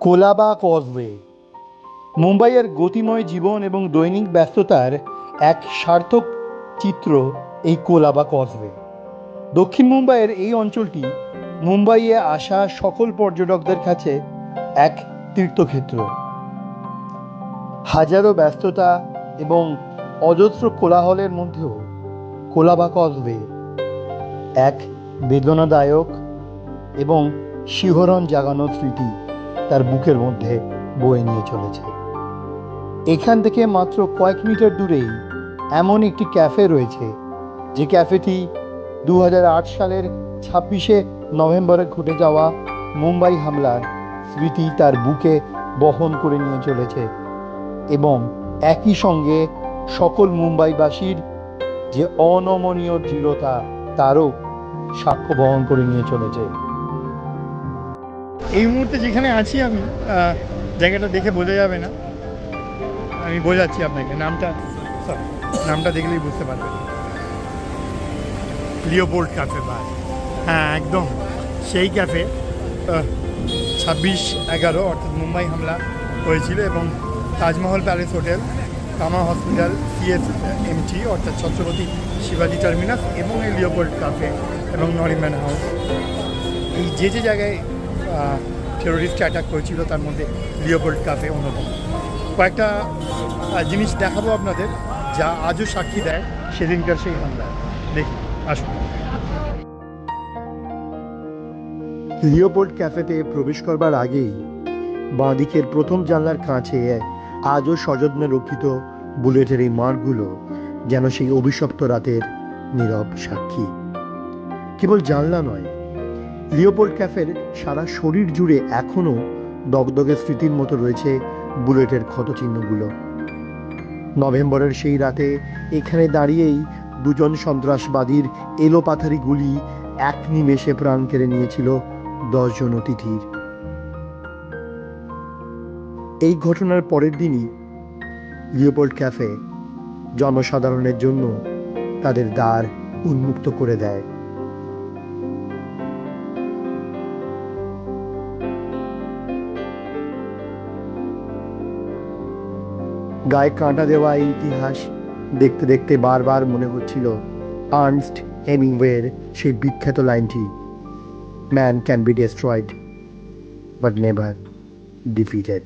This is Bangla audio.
কোলাবা কজওয়ে মুম্বাইয়ের গতিময় জীবন এবং দৈনিক ব্যস্ততার এক সার্থক চিত্র এই কোলাবা কজওয়ে দক্ষিণ মুম্বাইয়ের এই অঞ্চলটি মুম্বাইয়ে আসা সকল পর্যটকদের কাছে এক তীর্থক্ষেত্র। হাজারো ব্যস্ততা এবং অজস্র কোলাহলের মধ্যেও কোলাবা কজওয়ে এক বেদনাদায়ক এবং শিহরণ জাগানো স্মৃতি। তার বুকের মধ্যে বয়ে নিয়ে চলেছে। এখান থেকে মাত্র কয়েক মিটার দূরেই এমন একটি ক্যাফে রয়েছে, যে ক্যাফেটি দুহাজার আট সালের ছাব্বিশে নভেম্বরে ঘটে যাওয়া মুম্বাই হামলার স্মৃতি তার বুকে বহন করে নিয়ে চলেছে এবং একই সঙ্গে সকল মুম্বাইবাসীর যে অনমনীয় দৃঢ়তা, তারও সাক্ষ্য বহন করে নিয়ে চলেছে। এই মুহূর্তে যেখানে আছি আমি জায়গাটা দেখে বোঝা যাবে না। আমি বোঝাচ্ছি আপনাকে, নামটা নামটা দেখলেই বুঝতে পারবেন। লিওপোল্ড ক্যাফে বার হ্যাঁ একদম, সেই ক্যাফে ছাব্বিশ এগারো, অর্থাৎ মুম্বাই হামলা হয়েছিল এবং Taj Mahal palace hotel Cama hospital CS MT অর্থাৎ ছত্রপতি শিবাজি টার্মিনাস এবং এই লিওপোল্ড ক্যাফে এবং নরিম্যান হাউস। এই যে যে জায়গায় টেরোরিস্ট অ্যাটাক করেছিল, তার মধ্যে লিওপোল্ড কাফে অন্যতম কয়েকটা জিনিস দেখাবো আপনাদের, যা আজও সাক্ষী দেয় সেদিনকার সেই হামলা। দেখি, আসুন। লিওপোল্ড ক্যাফেতে প্রবেশ করবার আগেই বাঁদিকের প্রথম জানলার কাছে আজও সযত্নে রক্ষিত বুলেটের এই মার্কগুলো যেন সেই অভিশপ্ত রাতের নীরব সাক্ষী। কেবল জানলা নয় লিওপোল্ড ক্যাফের সারা শরীর জুড়ে এখনও দগদগে স্মৃতির মতো রয়েছে বুলেটের ক্ষতচিহ্নগুলো। নভেম্বরের সেই রাতে এখানে দাঁড়িয়েই দুজন সন্ত্রাসবাদীর এলোপাথারি গুলি এক নিমেষে প্রাণ কেড়ে নিয়েছিল দশজন অতিথির। এই ঘটনার পরের দিনই লিওপোল্ড ক্যাফে জনসাধারণের জন্য তাদের দ্বার উন্মুক্ত করে দেয়। গায়ে কাঁটা দেওয়া এই ইতিহাস দেখতে দেখতে বারবার মনে হচ্ছিল আর্নস্ট হেমিংওয়ের সেই বিখ্যাত লাইনটি man can be destroyed but never defeated